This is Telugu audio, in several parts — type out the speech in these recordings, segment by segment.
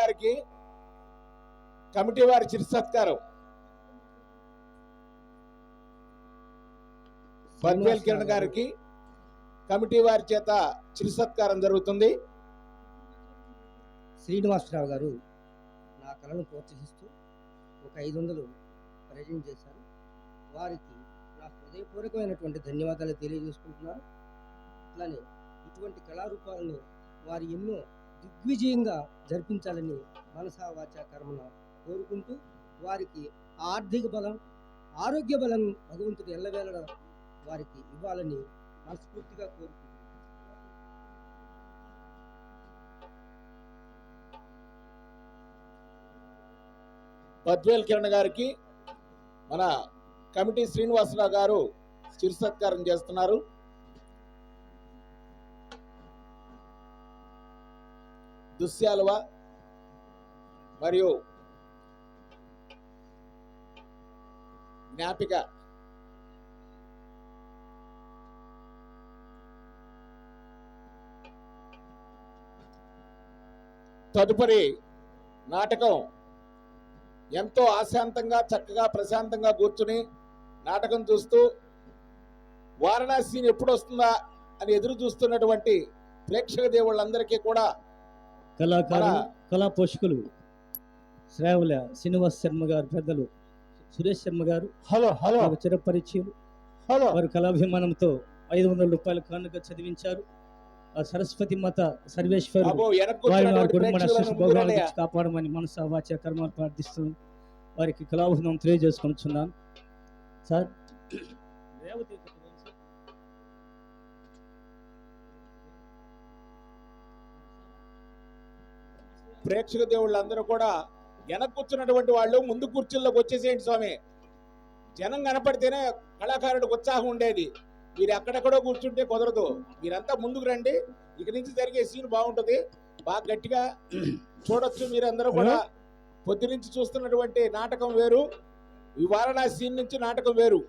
గారికి కమిటీ వారి చిరు సత్కారం. బద్వేల్ కిరణ్ గారికి కమిటీ వారి చేత చిరు సత్కారం జరుగుతుంది. శ్రీనివాసరావు గారు నా కళను ప్రోత్సహిస్తూ ఒక ఐదు వందలు ప్రజెంట్ చేశారు. వారికి నా హృదయపూర్వకమైనటువంటి ధన్యవాదాలు తెలియజేసుకుంటున్నాను. అట్లానే ఇటువంటి కళారూపాలను వారు ఎన్నో దిగ్విజయంగా జరిపించాలని మనసా కర్మను కోరుకుంటూ వారికి ఆర్థిక బలం ఆరోగ్య బలం భగవంతుడు ఎల్లవేళ వారికి ఇవ్వాలని మనస్ఫూర్తిగా కోరుకుంటున్నాను. పద్వేల్ కిరణ్ గారికి మన కమిటీ శ్రీనివాసరావు గారు చిరు సత్కారం చేస్తున్నారు. దుశ్యాలువ? మరియు జ్ఞాపిక. తదుపరి నాటకం. ఎంతో ఆశాంతంగా చక్కగా ప్రశాంతంగా కూర్చుని నాటకం చూస్తూ వారణాసిని ఎప్పుడు వస్తుందా అని ఎదురు చూస్తున్నటువంటి ప్రేక్షక దేవుళ్ళందరికీ కూడా కళాకారులు మన- కళా పోషకులు శ్రావణ శ్రీనివాస్ శర్మ గారు పెద్దలు సురేష్ శర్మ గారు హలో హలో. నాకు చిరపరిచయం. హలో. వారు కళాభిమానంతో ఐదు వందల రూపాయల కానుక చదివించారు. ఆ సరస్వతి మాత సర్వేశ్వరు కాపాడమని మనసు వాచ కర్మాలు ప్రార్థిస్తున్నాను వారికి కళాభినం తెలియజేసుకుంటున్నాను సార్ రేవతి ప్రేక్షక దేవుళ్ళందరూ కూడా వెనక్కు కూర్చున్నటువంటి వాళ్ళు ముందు కుర్చీల్లోకి వచ్చేసేయండి స్వామి. జనం కనపడితేనే కళాకారుడికి ఉత్సాహం ఉండేది. మీరు ఎక్కడెక్కడో కూర్చుంటే కుదరదు. మీరంతా ముందుకు రండి. ఇక నుంచి జరిగే సీన్ బాగుంటుంది. బాగా గట్టిగా చూడొచ్చు మీరందరూ కూడా. పొద్దు నుంచి చూస్తున్నటువంటి నాటకం వేరు. ఈ వారణాసి సీన్ నుంచి నాటకం వేరు.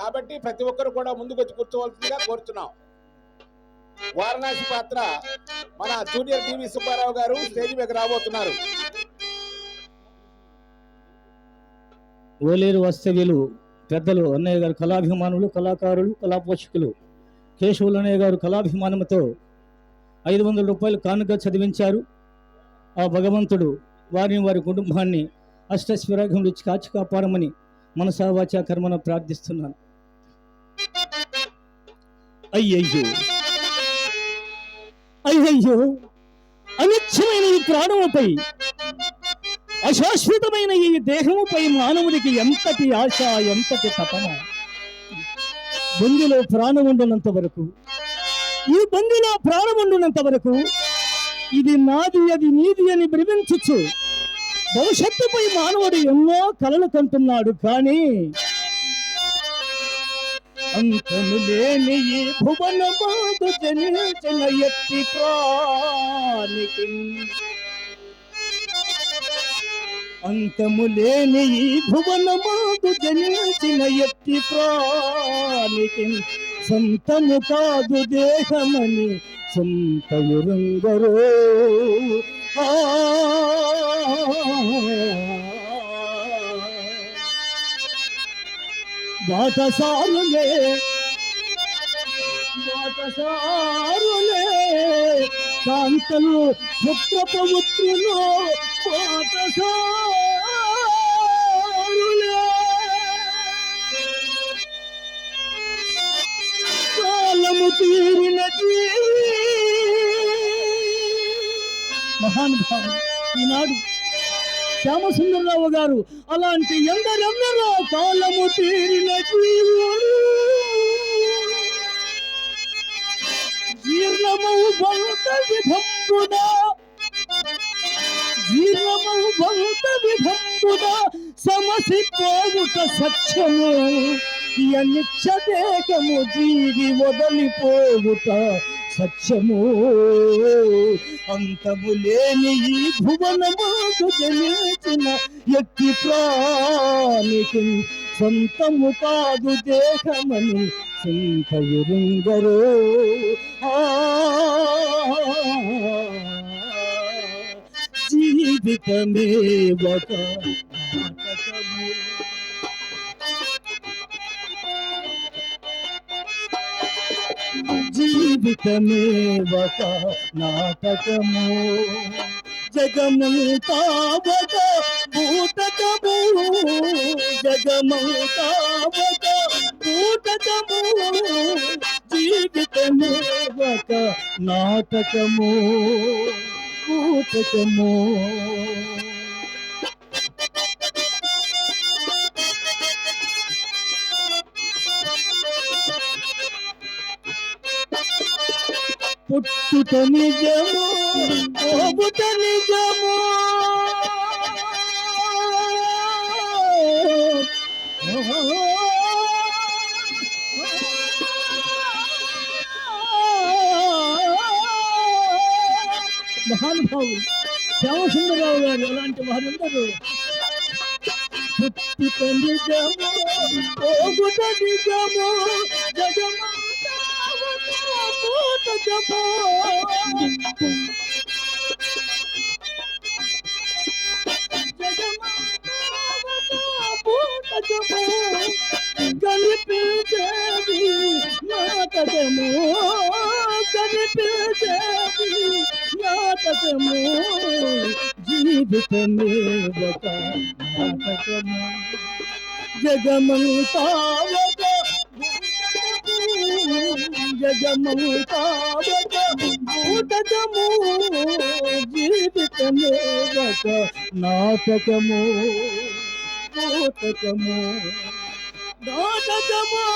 కాబట్టి ప్రతి ఒక్కరు కూడా ముందుకు వచ్చి కూర్చోవలసిందిగా కోరుతున్నాం వారణాసి పాత్ర మన జూనియర్ టీవీ సుబ్బారావు గారు స్టేజ్ మీద రాబోతున్నారు. ఓలేరు వాస్తవ్యులు పెద్దలు అన్నయ్య గారు కళాభిమానులు కళాకారులు కళా పోషకులు కేశవులు అన్నయ్య గారు కళాభిమానంతో ఐదు వందల రూపాయలు కానుక చదివించారు. ఆ భగవంతుడు వారిని వారి కుటుంబాన్ని అష్టశ్వరాగంలో ఇచ్చి కాచి కాపాడమని మనసావాచ కర్మను ప్రార్థిస్తున్నాను. అయ్యయ్యో! అయ్యయ్యో! అనిత్యమైన ఈ ప్రాణముపై అశాశ్వతమైన ఈ దేహముపై మానవుడికి ఎంతటి ఆశ ఎంతటి తపన? బందులో ప్రాణం ఉండునంత వరకు ఈ బందులో ప్రాణం ఉండునంత వరకు ఇది నాది అది నీది అని భ్రమించచ్చు భవిష్యత్తుపై మానవుడు ఎన్నో కలలు కంటున్నాడు కానీ అంతము లేని ఈ భువన బాధు జనించిన ఎత్తి ప్రాణికి అంతము లేని ఈ బాధు జనించిన ఎత్తి ప్రాణికి సొంతము కాదు దేహమని సొంత ఎరుంగరో ఆ. బాటసారులే. బాటసారులే. కాంతలు పుత్ర పవిత్రులు బాటసారులే. కాలము తీరినది. మహానుభావుడు ఈనాడు శ్యామసుందరరావు గారు అలాంటి ఎందరెందరో కాలము తీరిన జీవుడు జీర్ణమౌ భౌత విధంబున జీర్ణమౌ భౌత విధంబున సత్యము. అనిచ్చదేకము జీవి వదలిపోవుట. సత్యము. అంతము లేని ఈ భువనమాకు జనించిన ఎట్టి ప్రాణికి సొంతము కాదు దేహమని సొంత ఎరుంగరో జీవితమే ఒక జీవితమే ఒక నాటకము. జగమంతావత ఒక భూతకము జగమంతా ఒక భూతకము జీవితమే ఒక నాటకము. భూతకము పుట్టుట నిజము పోగుట నిజము మహానుభావులు శ్యామసుందరరావు గారు అలాంటి వారందరూ పుట్టుట నిజము పోగుట నిజము జగమంతా భూతకము. కనిపించేది నాటకము కనిపించేది నాటకము జీవితమే ఒక నాటకము జగమంతా ఒక జగమంతా ఒక భూతకము నాటకము. నాటకము. నాటకము. నాటకము